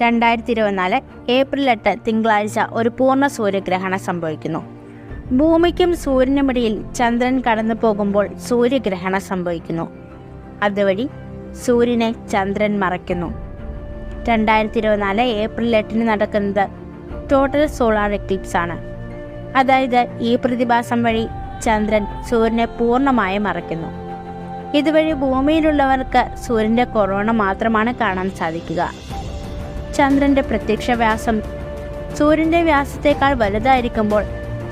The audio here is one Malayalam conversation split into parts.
രണ്ടായിരത്തി ഇരുപത്തിനാല് ഏപ്രിൽ എട്ട് തിങ്കളാഴ്ച ഒരു പൂർണ സൂര്യഗ്രഹണം സംഭവിക്കുന്നു. ഭൂമിക്കും സൂര്യനുമിടയിൽ ചന്ദ്രൻ കടന്നു പോകുമ്പോൾ സൂര്യഗ്രഹണം സംഭവിക്കുന്നു. അതുവഴി സൂര്യനെ ചന്ദ്രൻ മറയ്ക്കുന്നു. രണ്ടായിരത്തി ഇരുപത്തിനാല് ഏപ്രിൽ എട്ടിന് നടക്കുന്നത് ടോട്ടൽ സോളാർ എക്ലിപ്സ് ആണ്. അതായത് ഈ പ്രതിഭാസം വഴി ചന്ദ്രൻ സൂര്യനെ പൂർണമായി മറയ്ക്കുന്നു. ഇതുവഴി ഭൂമിയിലുള്ളവർക്ക് സൂര്യന്റെ കൊറോണ മാത്രമാണ് കാണാൻ സാധിക്കുക. ചന്ദ്രന്റെ പ്രത്യക്ഷ വ്യാസം. സൂര്യന്റെ വ്യാസത്തേക്കാൾ വലുതായിരിക്കുമ്പോൾ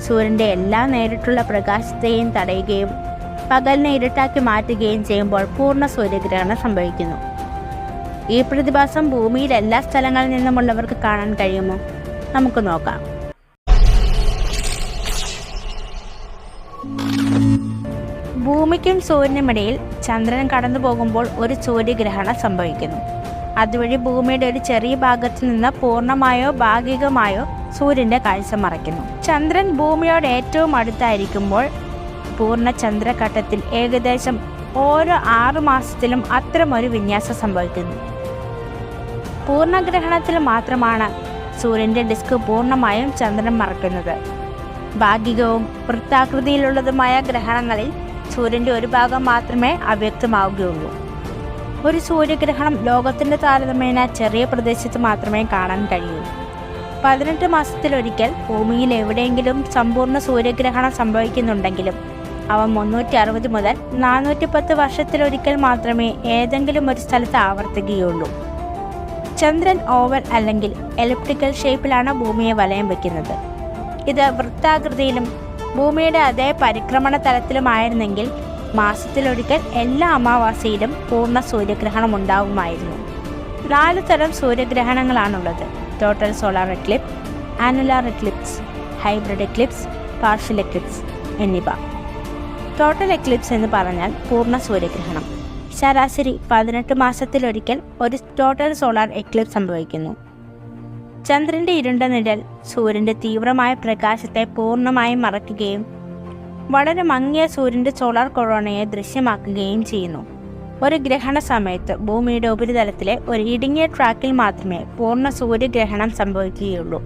സൂര്യന്റെ എല്ലാ നേരിട്ടുള്ള പ്രകാശത്തെയും തടയുകയും പകലിനെ ഇരുട്ടാക്കി മാറ്റുകയും ചെയ്യുമ്പോൾ പൂർണ സൂര്യഗ്രഹണം സംഭവിക്കുന്നു. ഈ പ്രതിഭാസം ഭൂമിയിൽ എല്ലാ സ്ഥലങ്ങളിൽ നിന്നുമുള്ളവർക്ക് കാണാൻ കഴിയുമോ? നമുക്ക് നോക്കാം. ഭൂമിക്കും സൂര്യനുമിടയിൽ ചന്ദ്രൻ കടന്നു പോകുമ്പോൾ ഒരു സൂര്യഗ്രഹണം സംഭവിക്കുന്നു. അതുവഴി ഭൂമിയുടെ ഒരു ചെറിയ ഭാഗത്ത് നിന്ന് പൂർണമായോ ഭാഗികമായോ സൂര്യന്റെ കാഴ്ച മറയ്ക്കുന്നു. ചന്ദ്രൻ ഭൂമിയോട് ഏറ്റവും അടുത്തായിരിക്കുമ്പോൾ പൂർണ ചന്ദ്രഘട്ടത്തിൽ ഏകദേശം ഓരോ ആറു മാസത്തിലും അത്തരമൊരു വിന്യാസം സംഭവിക്കുന്നു. പൂർണഗ്രഹണത്തിൽ മാത്രമാണ് സൂര്യന്റെ ഡിസ്ക് പൂർണമായും ചന്ദ്രൻ മറക്കുന്നത് ഭാഗികവും വൃത്താകൃതിയിലുള്ളതുമായ ഗ്രഹണങ്ങളിൽ സൂര്യന്റെ ഒരു ഭാഗം മാത്രമേ അവ്യക്തമാവുകയുള്ളൂ. ഒരു സൂര്യഗ്രഹണം ലോകത്തിന്റെ താരതമ്യേന ചെറിയ പ്രദേശത്ത് മാത്രമേ കാണാൻ കഴിയൂ. പതിനെട്ട് മാസത്തിലൊരിക്കൽ ഭൂമിയിൽ എവിടെയെങ്കിലും സമ്പൂർണ സൂര്യഗ്രഹണം സംഭവിക്കുന്നുണ്ടെങ്കിലും അവ മുന്നൂറ്റി അറുപത് മുതൽ നാനൂറ്റി പത്ത് വർഷത്തിലൊരിക്കൽ മാത്രമേ ഏതെങ്കിലും ഒരു സ്ഥലത്ത് ആവർത്തിക്കുകയുള്ളൂ. ചന്ദ്രൻ ഓവൽ അല്ലെങ്കിൽ എലിപ്റ്റിക്കൽ ഷേപ്പിലാണ് ഭൂമിയെ വലയം വയ്ക്കുന്നത് ഇത് വൃത്താകൃതിയിലും ഭൂമിയുടെ അതേ പരിക്രമണ തലത്തിലുമായിരുന്നെങ്കിൽ മാസത്തിലൊരിക്കൽ എല്ലാ അമാവാസയിലും പൂർണ സൂര്യഗ്രഹണം ഉണ്ടാവുമായിരുന്നു നാല് തരം സൂര്യഗ്രഹണങ്ങളാണുള്ളത്. Total solar eclipse annular eclipse hybrid eclipse partial eclipse എന്നിവ. ടോട്ടൽ എക്ലിപ്സ് എന്ന് പറഞ്ഞാൽ പൂർണ സൂര്യഗ്രഹണം. ശരാശരി പതിനെട്ട് മാസത്തിലൊരിക്കൽ ഒരു ടോട്ടൽ സോളാർ എക്ലിപ്സ് സംഭവിക്കുന്നു. ചന്ദ്രന്റെ ഇരുണ്ട നിഴൽ സൂര്യന്റെ തീവ്രമായ പ്രകാശത്തെ പൂർണമായും മറയ്ക്കുകയും വളരെ മങ്ങിയ സൂര്യന്റെ സോളാർ കൊറോണയെ ദൃശ്യമാക്കുകയും ചെയ്യുന്നു. ഒരു ഗ്രഹണ സമയത്ത് ഭൂമിയുടെ ഉപരിതലത്തിലെ ഒരു ഇടുങ്ങിയ ട്രാക്കിൽ മാത്രമേ പൂർണ സൂര്യഗ്രഹണം സംഭവിക്കുകയുള്ളൂ.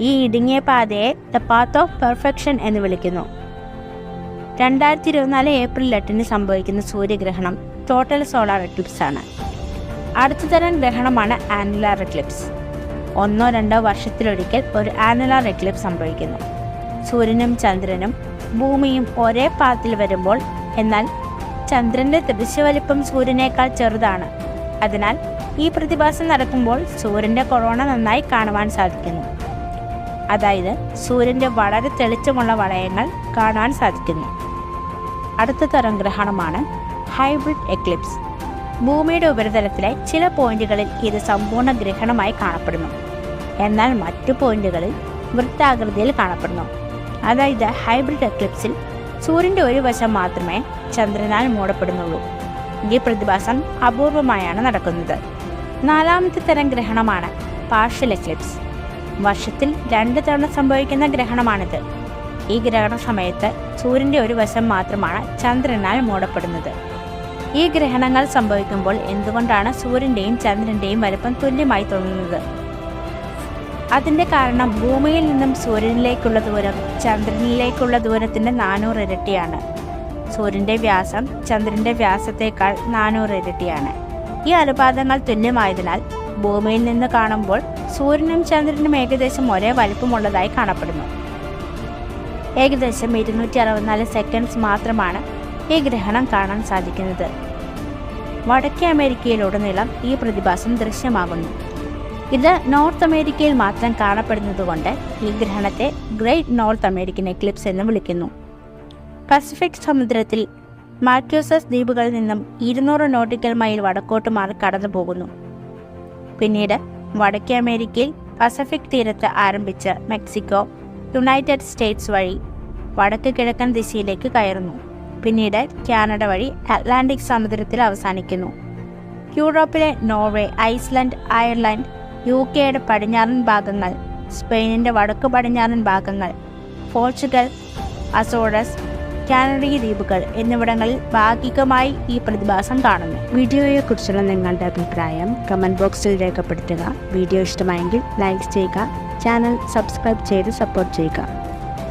ഈ ഇടുങ്ങിയ പാതയെ ദ പാത്ത് ഓഫ് പെർഫെക്ഷൻ എന്ന് വിളിക്കുന്നു. രണ്ടായിരത്തി ഇരുപത്തിനാല് ഏപ്രിൽ എട്ടിന് സംഭവിക്കുന്ന സൂര്യഗ്രഹണം ടോട്ടൽ സോളാർ എക്ലിപ്സ് ആണ്. അടുത്ത തരം ഗ്രഹണമാണ് ആനുലാർ എക്ലിപ്സ്. ഒന്നോ രണ്ടോ വർഷത്തിലൊരിക്കൽ ഒരു ആനുലാർ എക്ലിപ്സ് സംഭവിക്കുന്നു. സൂര്യനും ചന്ദ്രനും ഭൂമിയും ഒരേ പാത്തിൽ വരുമ്പോൾ എന്നാൽ ചന്ദ്രന്റെ ദൃശ്യവലിപ്പം സൂര്യനേക്കാൾ ചെറുതാണ്. അതിനാൽ ഈ പ്രതിഭാസം നടക്കുമ്പോൾ സൂര്യന്റെ കൊറോണ നന്നായി കാണുവാൻ സാധിക്കുന്നു. അതായത് സൂര്യന്റെ വളരെ തെളിച്ചമുള്ള വളയങ്ങൾ കാണാൻ സാധിക്കുന്നു. അടുത്ത തരം ഗ്രഹണമാണ് ഹൈബ്രിഡ് എക്ലിപ്സ്. ഭൂമിയുടെ ഉപരിതലത്തിലെ ചില പോയിന്റുകളിൽ ഇത് സമ്പൂർണ ഗ്രഹണമായി കാണപ്പെടുന്നു. എന്നാൽ മറ്റു പോയിന്റുകളിൽ വൃത്താകൃതിയിൽ കാണപ്പെടുന്നു. അതായത് ഹൈബ്രിഡ് എക്ലിപ്സിൽ സൂര്യന്റെ ഒരു വശം മാത്രമേ ചന്ദ്രനാൽ മൂടപ്പെടുന്നുള്ളൂ. ഈ പ്രതിഭാസം അപൂർവമായാണ് നടക്കുന്നത്. നാലാമത്തെ തരം ഗ്രഹണമാണ് പാർഷൽ എക്ലിപ്സ് വർഷത്തിൽ രണ്ട് തവണ സംഭവിക്കുന്ന ഗ്രഹണമാണിത്. ഈ ഗ്രഹണ സമയത്ത് സൂര്യന്റെ ഒരു വശം മാത്രമാണ് ചന്ദ്രനാൽ മൂടപ്പെടുന്നത്. ഈ ഗ്രഹണങ്ങൾ സംഭവിക്കുമ്പോൾ എന്തുകൊണ്ടാണ് സൂര്യന്റെയും ചന്ദ്രന്റെയും വലുപ്പം തുല്യമായി തോന്നുന്നത്? അതിന്റെ കാരണം ഭൂമിയിൽ നിന്നും സൂര്യനിലേക്കുള്ള ദൂരം ചന്ദ്രനിലേക്കുള്ള ദൂരത്തിന്റെ നാനൂറ് ഇരട്ടിയാണ്. സൂര്യന്റെ വ്യാസം ചന്ദ്രന്റെ വ്യാസത്തേക്കാൾ നാനൂറ് ഇരട്ടിയാണ്. ഈ അനുപാതങ്ങൾ തുല്യമായതിനാൽ ഭൂമിയിൽ നിന്ന് കാണുമ്പോൾ സൂര്യനും ചന്ദ്രനും ഏകദേശം ഒരേ വലിപ്പമുള്ളതായി കാണപ്പെടുന്നു. ഏകദേശം ഇരുന്നൂറ്റി അറുപത്തിനാല് സെക്കൻഡ്സ് മാത്രമാണ് ഈ ഗ്രഹണം കാണാൻ സാധിക്കുന്നത്. വടക്കേ അമേരിക്കയിലുടനീളം ഈ പ്രതിഭാസം ദൃശ്യമാകുന്നു. ഇത് നോർത്ത് അമേരിക്കയിൽ മാത്രം കാണപ്പെടുന്നതുകൊണ്ട് ഈ ഗ്രഹണത്തെ ഗ്രേറ്റ് നോർത്ത് അമേരിക്കൻ എക്ലിപ്സ് എന്ന് വിളിക്കുന്നു. പസഫിക് സമുദ്രത്തിൽ മാർക്യൂസസ് ദ്വീപുകളിൽ നിന്നും ഇരുന്നൂറ് നോട്ടിക്കൽ മൈൽ വടക്കോട്ട് മാറി കടന്നു പോകുന്നു. പിന്നീട് വടക്കേ അമേരിക്കയിൽ പസഫിക് തീരത്ത് ആരംഭിച്ച് മെക്സിക്കോ യുണൈറ്റഡ് സ്റ്റേറ്റ്സ് വഴി വടക്ക് കിഴക്കൻ ദിശയിലേക്ക് കയറുന്നു. പിന്നീട് കാനഡ വഴി അറ്റ്ലാന്റിക് സമുദ്രത്തിൽ അവസാനിക്കുന്നു. യൂറോപ്പിലെ നോർവേ ഐസ്ലൻഡ് അയർലൻഡ് യു കെയുടെ പടിഞ്ഞാറൻ ഭാഗങ്ങൾ സ്പെയിനിന്റെ വടക്ക് പടിഞ്ഞാറൻ ഭാഗങ്ങൾ പോർച്ചുഗൽ അസോഡസ് കാനഡി ദ്വീപുകൾ എന്നിവിടങ്ങളിൽ ഭാഗികമായി ഈ പ്രതിഭാസം കാണുന്നു. വീഡിയോയെക്കുറിച്ചുള്ള നിങ്ങളുടെ അഭിപ്രായം കമന്റ് ബോക്സിൽ രേഖപ്പെടുത്തുക. വീഡിയോ ഇഷ്ടമായെങ്കിൽ ലൈക്ക് ചെയ്യുക. ചാനൽ സബ്സ്ക്രൈബ് ചെയ്ത് സപ്പോർട്ട് ചെയ്യുക.